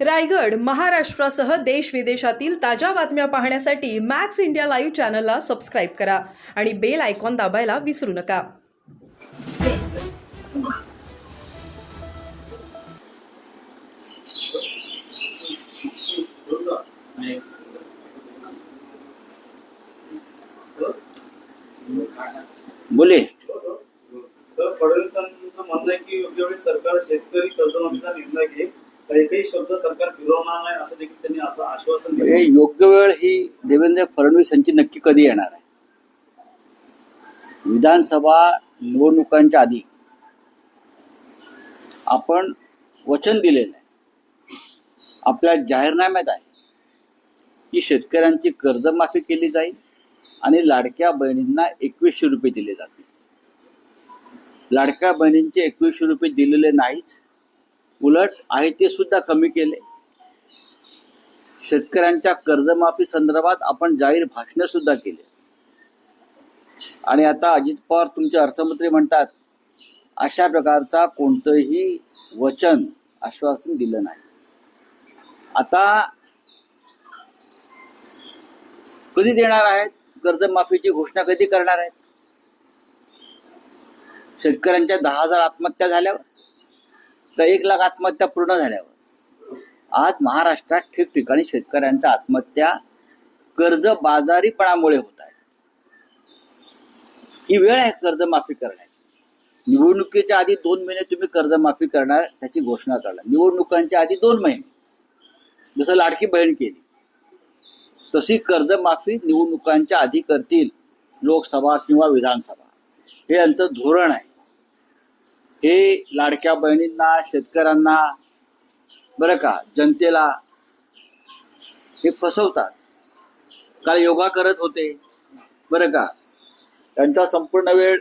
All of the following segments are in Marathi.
रायगड महाराष्ट्रासह देश विदेशातील ताज्या बातम्या पाहण्यासाठी मॅक्स इंडिया लाईव्ह चॅनलला सबस्क्राईब करा आणि बेल आयकॉन दाबायला विसरू नका. बोले. फडणवीसांचं म्हणणं आहे की योग्य वेळी सरकार शेतकरी कर्जमाफीचा निर्णय घे काही काही शब्द सरकार फिरवणार नाही असं देखील त्यांनी असं आश्वासन हे दिलं म्हणजे योग्य वेळ ही देवेंद्र फडणवीस यांची नक्की कधी येणार आहे? विधानसभा निवडणुकांच्या आधी. आपण वचन दिलेलं आहे. आपल्या जाहीरनाम्यात आहे की शेतकऱ्यांची कर्जमाफी केली जाईल आणि लाडक्या बहिणींना एकवीसशे रुपये दिले जातील. लाडक्या बहिणींचे एकवीसशे रुपये दिलेले नाहीत. उलट आहे ते सुद्धा कमी केले. शेतकऱ्यांच्या कर्जमाफी संदर्भात आपण जाहीर भाषण सुद्धा केले. आणि आता अजित पवार तुमचे अर्थमंत्री म्हणतात अशा प्रकारचा कोणतंही वचन आश्वासन दिलं नाही. आता कधी देणार आहेत? कर्जमाफीची घोषणा कधी करणार आहेत? शेतकऱ्यांच्या दहा हजार आत्महत्या झाल्यावर? तर एक लाख आत्महत्या पूर्ण झाल्यावर. आज महाराष्ट्रात ठिकठिकाणी शेतकऱ्यांच्या आत्महत्या कर्ज बाजारीपणामुळे होत आहे. ही वेळ आहे कर्जमाफी करण्याची. निवडणुकीच्या आधी दोन महिने तुम्ही कर्जमाफी करणार त्याची घोषणा करणार. निवडणुकांच्या आधी दोन महिने. जसं लाडकी बहीण केली. तशी कर्जमाफी निवडणुकांच्या आधी करतील लोकसभा किंवा विधानसभा. हे यांचं धोरण आहे. हे लाडक्या बहिणींना शेतकऱ्यांना बरं का जनतेला हे फसवतात. काल योगा करत होते बरं का. त्यांचा संपूर्ण वेळ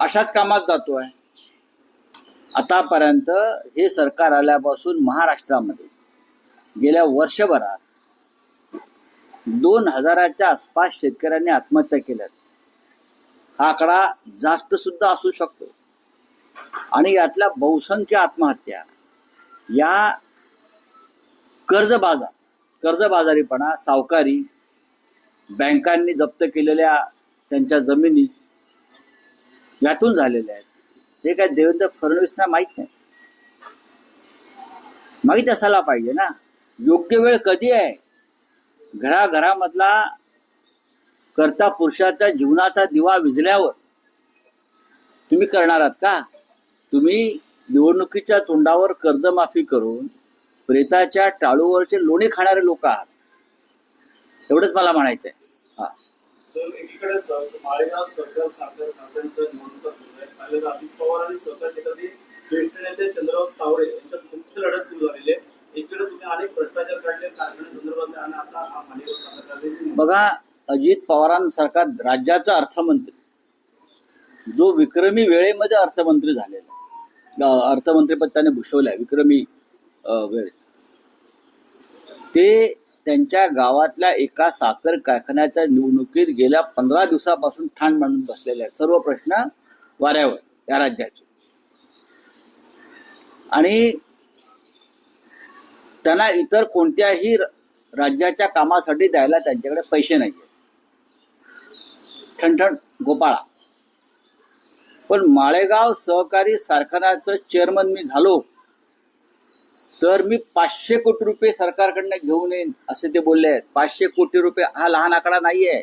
अशाच कामात जातो आहे आतापर्यंत हे सरकार आल्यापासून महाराष्ट्रामध्ये गेल्या वर्षभरात दोन हजाराच्या आसपास शेतकऱ्यांनी आत्महत्या केल्यात. हा आकडा जास्त सुद्धा असू शकतो. आणि यातल्या बहुसंख्य आत्महत्या या कर्जबाजार कर्जबाजारीपणा सावकारी बँकांनी जप्त केलेल्या त्यांच्या जमिनी यातून झालेल्या आहेत. हे काय देवेंद्र फडणवीसना माहीत नाही? माहीत असायला पाहिजे ना. योग्य वेळ कधी आहे? घराघरामधला करता पुरुषाच्या जीवनाचा दिवा विझल्यावर तुम्ही करणार आहात का? तुम्ही निवडणुकीच्या तोंडावर कर्जमाफी करून प्रेताच्या टाळूवरचे लोणी खाणारे लोक आहात. एवढंच मला म्हणायचं आहे. हा एकीकडे चंद्रबाबू तावडे यांच्यात मुख्य लढत सुरू झालेली एकीकडे तुम्ही अनेक भ्रष्टाचार काढले बघा अजित पवारांसारखा राज्याचा अर्थमंत्री. जो विक्रमी वेळेमध्ये अर्थमंत्री झालेला आहे. अर्थमंत्रीपद त्याने भूषवलंय विक्रमी वेळ. ते त्यांच्या गावातल्या एका साखर कारखान्याच्या निवडणुकीत गेल्या पंधरा दिवसापासून ठाण मांडून बसलेले आहेत. सर्व प्रश्न वाऱ्यावर या राज्याचे. आणि त्यांना इतर कोणत्याही राज्याच्या कामासाठी द्यायला त्यांच्याकडे पैसे नाही ठणठण गोपाळा. पण माळेगाव सहकारी कारखान्याचं चेअरमन मी झालो तर मी पाचशे कोटी रुपये सरकारकडनं घेऊन येईन असे ते बोलले आहेत. पाचशे कोटी रुपये हा लहान आकडा नाहीये.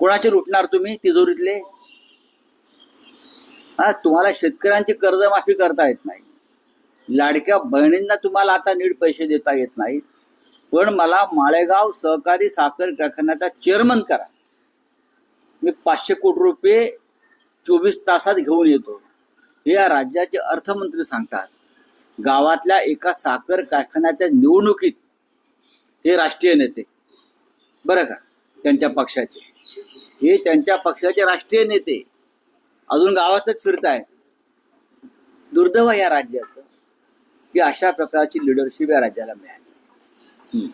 कोणाचे लुटणार तुम्ही तिजोरीतले? हा तुम्हाला शेतकऱ्यांची कर्जमाफी करता येत नाही. लाडक्या बहिणींना तुम्हाला आता नीट पैसे देता येत नाहीत. पण मला माळेगाव सहकारी साखर कारखान्याचा चेअरमन करा. मी पाचशे कोटी रुपये चोवीस तासात घेऊन येतो. हे या राज्याचे अर्थमंत्री सांगतात. गावातल्या एका साखर कारखान्याच्या निवडणुकीत हे राष्ट्रीय नेते बरं का त्यांच्या पक्षाचे. हे त्यांच्या पक्षाचे राष्ट्रीय नेते अजून गावातच फिरतायत. दुर्दैव या राज्याचं की अशा प्रकारची लिडरशिप या राज्याला मिळाली.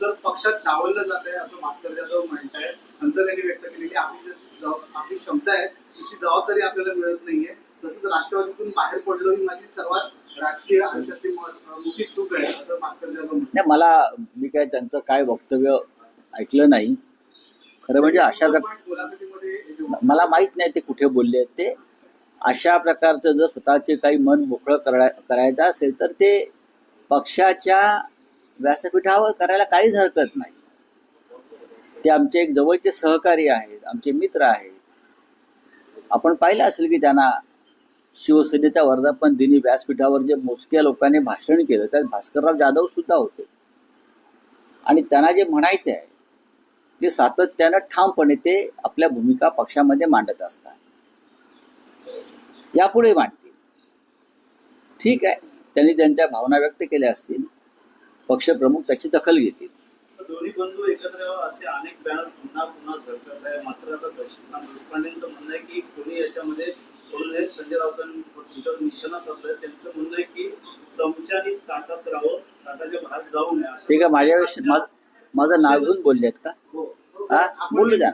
सर पक्षात डावललं जात आहे असं भास्कर जाधव म्हणताय नंतर त्यांनी व्यक्त केली की आपली जी आपली क्षमता आहे तशी जबाबदारी आपल्याला मिळत नाहीये. तसंच राष्ट्रवादीतून बाहेर पडलो ही माझी सर्वात राजकीय आयुष्यातली म- मोठी चूक आहे असं मास्टर जाधव म्हणतात. नाही मला मी काय त्यांचं काय वक्तव्य ऐकलं नाही. खरं म्हणजे अशा मला माहीत नाही ते कुठे बोलले ते. अशा प्रकारचं जर स्वतःचे काही मन मोकळं करा करायचं असेल तर ते पक्षाच्या व्यासपीठावर करायला काहीच हरकत नाही. ते आमचे एक जवळचे सहकारी आहेत आमचे मित्र आहेत. आपण पाहिलं असेल की त्यांना शिवसेनेच्या वर्धापन दिनी व्यासपीठावर जे मोजक्या लोकांनी भाषण केलं त्यात भास्करराव जाधव सुद्धा होते. आणि त्यांना जे म्हणायचे आहे ते सातत्यानं ठामपणे ते आपल्या भूमिका पक्षामध्ये मांडत असतात. यापुढे मांडतील. ठीक आहे. त्यांनी त्यांच्या भावना व्यक्त केल्या असतील. पक्षप्रमुख त्याची दखल घेतील. दोन्ही बंधू एकत्र असे अनेक बॅनर पुन्हा पुन्हा झळकत आहे मात्र आता देशपांडेंचं म्हणणं आहे की कोणी याच्यामध्ये कोणी नाही संजय राऊतांनी तुमच्यावर निशाणा साधलाय. त्यांचं म्हणणं आहे की चमच्यानी ताटात राहावं ताटाच्या बाहेर जाऊ नये असं. ठीक आहे माझ्याविषयी मा- माझं नाव घेऊन बोललेत का? हो. हा? बोलू द्या.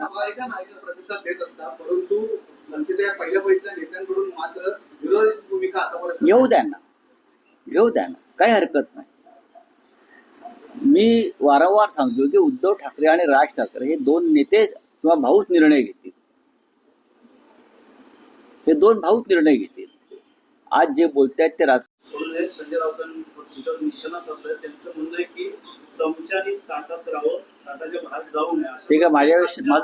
प्रतिसाद देत असता परंतु संसदेच्या पहिल्या पहिल्या नेत्यांकडून मात्र विरोधाची भूमिका आतापर्यंत येऊ द्या ना. घेऊ द्या ना. काही हरकत नाही. मी वारंवार सांगतो की उद्धव ठाकरे आणि राज ठाकरे हे दोन नेते किंवा भाऊच निर्णय घेतील हे दोन भाऊच निर्णय घेतील आज जे बोलतायत ते राज संजय म्हणणं आहे की चमच्यानी ताटात राहावं ताटाच्या बाहेर जाऊ नये असं. ठीक आहे माझ्याविषयी मा-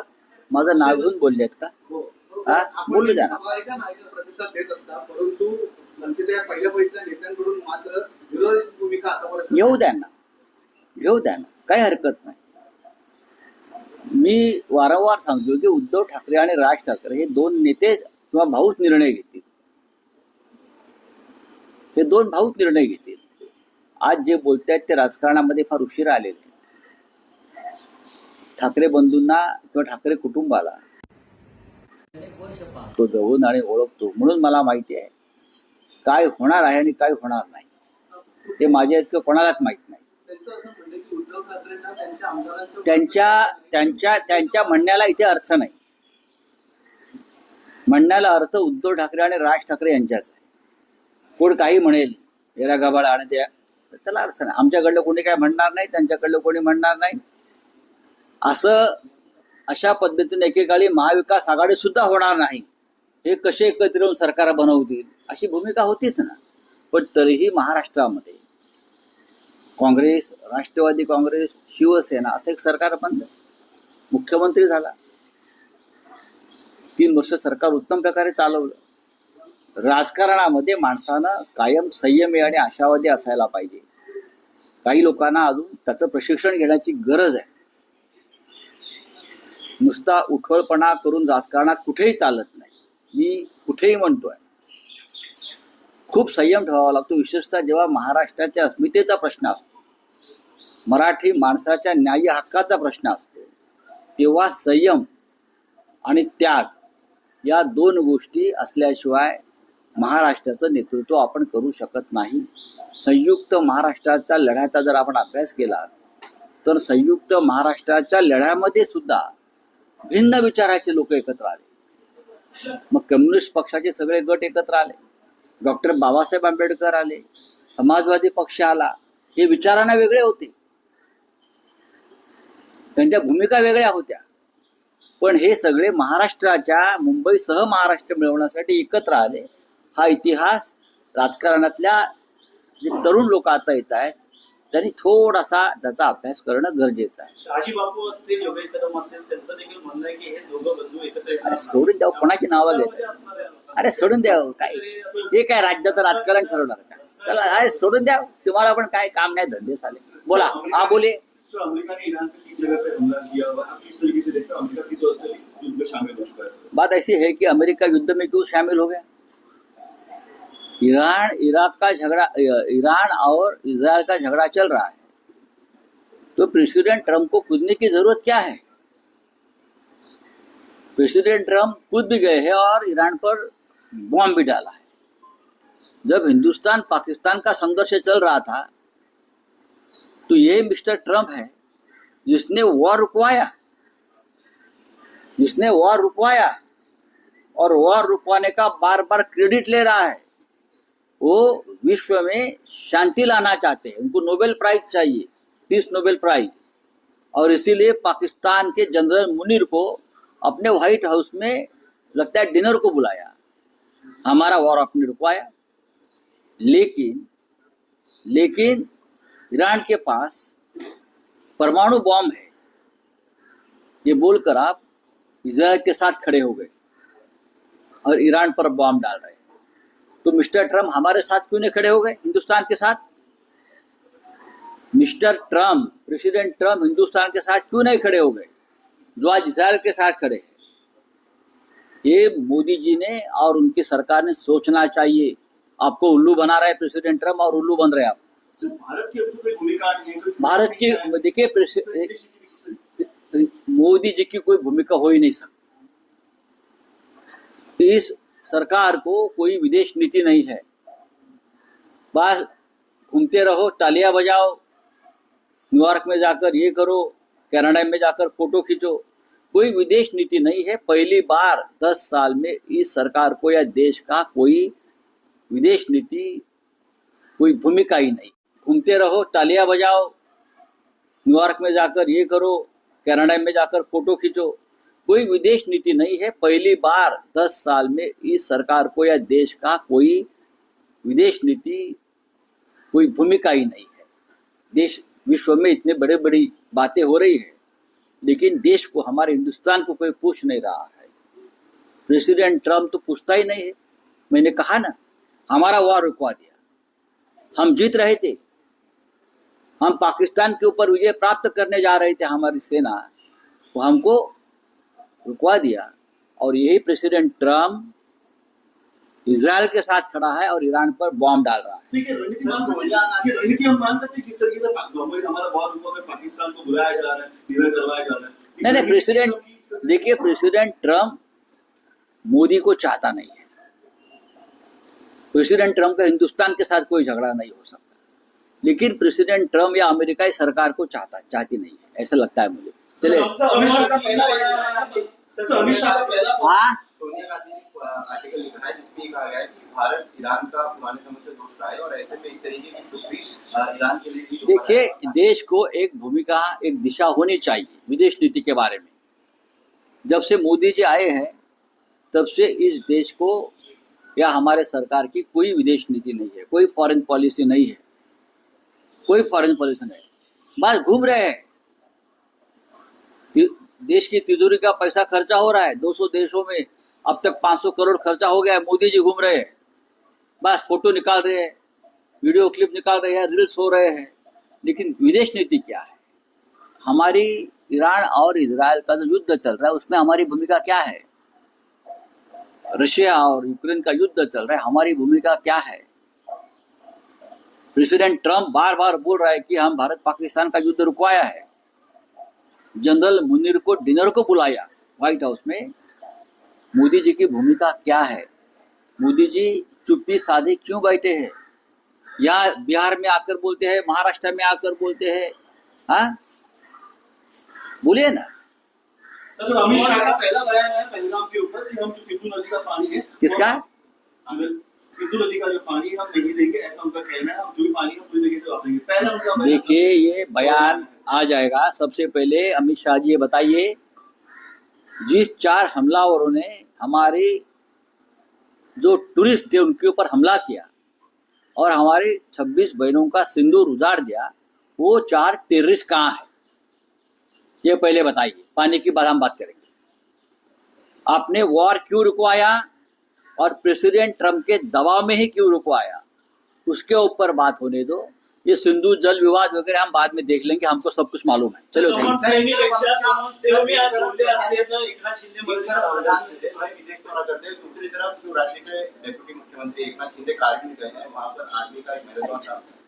माझं नाव घेऊन बोललेत का हो. हा? आपण बोलू द्या ना. समाजाच्या नायकाला प्रतिसाद देत असता परंतु संसदेच्या पहिल्या पहिल्या नेत्यांकडून मात्र विरोधाची भूमिका आतापर्यंत येऊ द्या ना घेऊ द्या ना काही हरकत नाही. मी वारंवार सांगतो की उद्धव ठाकरे आणि राज ठाकरे हे दोन नेते किंवा भाऊच निर्णय घेतील. हे दोन भाऊच निर्णय घेतील. आज जे बोलतायत ते राजकारणामध्ये फार उशिरा आलेले. आहेत ठाकरे बंधूंना किंवा ठाकरे कुटुंबाला तो जवळून आणि ओळखतो म्हणून मला माहिती आहे. काय होणार आहे आणि काय होणार नाही ते माझ्या इतकं कोणालाच माहीत नाही त्यांचं असं म्हणणं आहे की उद्धव ठाकरेंना त्यांच्या त्यांच्या त्यांच्या म्हणण्याला इथे अर्थ नाही. म्हणण्याला अर्थ उद्धव ठाकरे आणि राज ठाकरे यांच्याच आहे. कोण काही म्हणेल येरा गबाळ आणि त्या त्याला अर्थ नाही. आमच्याकडलं कोणी काय म्हणणार नाही त्यांच्याकडलं कोणी म्हणणार नाही. असं अशा पद्धतीने एकेकाळी महाविकास आघाडी सुद्धा होणार नाही. हे कसे एकत्र येऊन सरकार बनवतील अशी भूमिका होतीच ना. पण तरीही महाराष्ट्रामध्ये काँग्रेस राष्ट्रवादी काँग्रेस शिवसेना असं एक सरकार बनलं मुख्यमंत्री झाला. तीन वर्ष सरकार उत्तम प्रकारे चालवलं. राजकारणामध्ये माणसानं कायम संयमी आणि आशावादी असायला पाहिजे. काही लोकांना अजून त्याचं प्रशिक्षण घेण्याची गरज आहे. नुसता उठवळपणा करून राजकारणात कुठेही चालत नाही. मी कुठेही म्हणतोय खूप संयम ठेवावा लागतो. विशेषतः जेव्हा महाराष्ट्राच्या अस्मितेचा प्रश्न असतो मराठी माणसाच्या न्याय हक्काचा प्रश्न असतो तेव्हा संयम आणि त्याग या दोन गोष्टी असल्याशिवाय महाराष्ट्राचं नेतृत्व आपण करू शकत नाही. संयुक्त महाराष्ट्राच्या लढ्याचा जर आपण अभ्यास केला तर संयुक्त महाराष्ट्राच्या लढ्यामध्ये सुद्धा भिन्न विचाराचे लोक एकत्र आले. मग कम्युनिस्ट पक्षाचे सगळे गट एकत्र आले. डॉक्टर बाबासाहेब आंबेडकर आले समाजवादी पक्ष आला हे विचारांना वेगळे होते. त्यांच्या भूमिका वेगळ्या होत्या. पण हे सगळे महाराष्ट्राच्या मुंबईसह महाराष्ट्र मिळवण्यासाठी एकत्र आले. हा इतिहास राजकारणातल्या जे तरुण लोक आता येत आहेत त्यांनी थोडासा त्याचा अभ्यास करणं गरजेचं आहे. हे सोडून द्या कोणाची नावं घेत अरे सोडून द्या हो काय हे काय राज्याचं राजकारण ठरवणार का? चला अरे सोडून द्या. तुम्हाला पण काय काम नाही धंदे चाले. बोला. हा बोले. बात ऐसी है कि अमेरिका युद्ध में क्यों शामिल हो गया? ईरान इराक का झगड़ा ईरान और इसराइल का झगड़ा चल रहा है। तो प्रेसिडेंट ट्रंप को कूदने की जरूरत क्या है? प्रेसिडेंट ट्रंप कूद भी गए हैं और ईरान पर बॉम्ब भी डाला है। जब हिंदुस्तान पाकिस्तान का संघर्ष चल रहा था तो ये मिस्टर ट्रंप है, जिसने वॉर रुकवाया। जिसने वॉर रुकवाया, और वॉर रुकवाने का बार बार क्रेडिट ले रहा है। वो विश्व में शांति लाना चाहते हैं। उनको नोबेल प्राइज चाहिए पीस नोबेल प्राइज। और इसीलिए पाकिस्तान के जनरल मुनीर को अपने व्हाइट हाउस में लगता है डिनर को बुलाया। हमारा वॉर आपने रुकवाया लेकिन लेकिन ईरान के पास परमाणु बॉम्ब है। ये बोलकर आप इसराइल के साथ खड़े हो गए और ईरान पर बॉम्ब डाल रहे तो मिस्टर ट्रंप हमारे साथ क्यों नहीं खड़े हो गए हिंदुस्तान के साथ? Mister Trump, president Trump Hindustan के साथ क्यों नहीं खड़े हो गए? जो आज इसराइल के साथ खड़े हैं। ये मोदी जी ने और उनकी सरकार ने सोचना चाहिए। आपको उल्लू बना रहा है प्रेसिडेंट ट्रंप और उल्लू बन रहे आप। भारत की तो देखिए मोदी जी की कोई भूमिका हो ही नहीं सकती। इस सरकार को कोई विदेश नीति नहीं है। बस घूमते रहो तालियाँ बजाओ न्यूयॉर्क में जाकर ये करो कनाडा में जाकर फ़ोटो खींचो। कोई विदेश नीति नहीं है। पहली बार दस साल में इस सरकार को या देश का कोई विदेश नीति, कोई भूमिका ही नहीं। घूमते रहो, तालियाँ बजाओ न्यूयॉर्क में जाकर ये करो कनाडा में जाकर फ़ोटो खींचो। कोई विदेश नीति नहीं है। पहली बार दस साल में इस सरकार को या देश का कोई विदेश नीति, कोई भूमिका ही नहीं है। देश, विश्व में इतने बड़े बड़ी बातें हो रही है। लेकिन देश को, हमारे हिंदुस्तान को कोई पूछ नहीं रहा है। प्रेसिडेंट ट्रंप तो पूछता ही नहीं है। मैंने कहा ना, हमारा वार रुकवा दिया। हम जीत रहे थे। हम पाकिस्तान के ऊपर विजय प्राप्त करने जा रहे थे, हमारी सेना। वो हमको रुकवा दिया। और यही प्रेसिडेंट ट्रंप इसराइल के साथ खड़ा है और ईरान पर बॉम्ब डाल रहा है। ठीक है रणनीति मान सकते हैं ये रणनीति हम मान सकते हैं किस तरीके से पा- हमारे- हमारा बहुत हुआ है पाकिस्तान को बुलाया जा रहा है डिनर करवाया जा रहा है। ये नहीं नहीं रणनीति प्रेसिडेंट की सर- देखिए प्रेसिडेंट ट्रम्प मोदी को चाहता नहीं है। प्रेसिडेंट ट्रम्प का हिंदुस्तान के साथ कोई झगड़ा नहीं हो सकता। लेकिन प्रेसिडेंट ट्रम्प या अमेरिकाई सरकार को चाहता चाहती नहीं है ऐसा लगता है मुझे। चलिए। सर, अमित शाह का पहला बयान आया है। सोनिया गांधी ने आर्टिकल लिखा है जिसमें ये कहा गया है कि भारत ईरान का पुराने समय से दोस्त रहा है और ऐसे में इस तरीके की चुप्पी ईरान के लिए देखिए देश को एक भूमिका एक दिशा होनी चाहिए विदेश नीति के बारे में। जब से मोदी जी आए हैं तब से इस देश को या हमारे सरकार की कोई विदेश नीति नहीं है कोई फॉरेन पॉलिसी नहीं है कोई फॉरेन पॉलिसी नहीं बस घूम रहे हैं। देश की तिजोरी का पैसा खर्चा हो रहा है 200 देशों में अब तक 500 करोड़ खर्चा हो गया है, मोदी जी घूम रहे हैं। बस फ़ोटो निकाल रहे हैं, वीडियो क्लिप निकाल रहे हैं, रील्स हो रहे हैं। लेकिन विदेश नीति क्या है? हमारी ईरान और इसराइल का जो युद्ध चल रहा है, उसमें हमारी भूमिका क्या है? रशिया और यूक्रेन का युद्ध चल रहा है, हमारी भूमिका क्या है? प्रेसिडेंट ट्रंप बार बार बोल रहा है कि हम भारत पाकिस्तान का युद्ध रुकवाया है। जनरल मुनीर को डिनर को बुलाया, व्हाइट हाउस में। मोदी जी की भूमिका क्या है? मोदी जी चुप्पी साधे क्यों बैठे हैं? यहाँ बिहार में आकर बोलते हैं महाराष्ट्र में आकर बोलते हैं हाँ? बोलिए ना। सर, अमित शाह का पहला बयान है पहलगाम के ऊपर कि हम जो सिंधु नदी का पानी है किसका? सिंधु नदी का जो पानी हम नहीं देंगे ऐसा उनका कहना है। जो भी पानी पूरी तरीके से वापरेंगे पहला उनका देखिए ये बयान आ जाएगा। सबसे पहले अमित शाह जी ये बताइए जिस चार हमलावरों ने हमारे जो टूरिस्ट थे, उनके ऊपर हमला किया और हमारे 26 बहनों का सिंदूर उजाड़ दिया, वो चार टेररिस्ट कहाँ है? ये पहले बताइए, पानी की बात हम बात करेंगे। आपने वॉर क्यों रुकवाया और प्रेसिडेंट ट्रंप के दबाव में ही क्यों रुकवाया? उसके ऊपर बात होने दो। ये सिंधु जल विवाद वगैरह हम बाद में देख लेंगे हमको सब कुछ मालूम है। चलो दुसरी तरफ़ के डेप्यूटी मुख्यमंत्री शिंदे कारगिल वहाँ पर का एक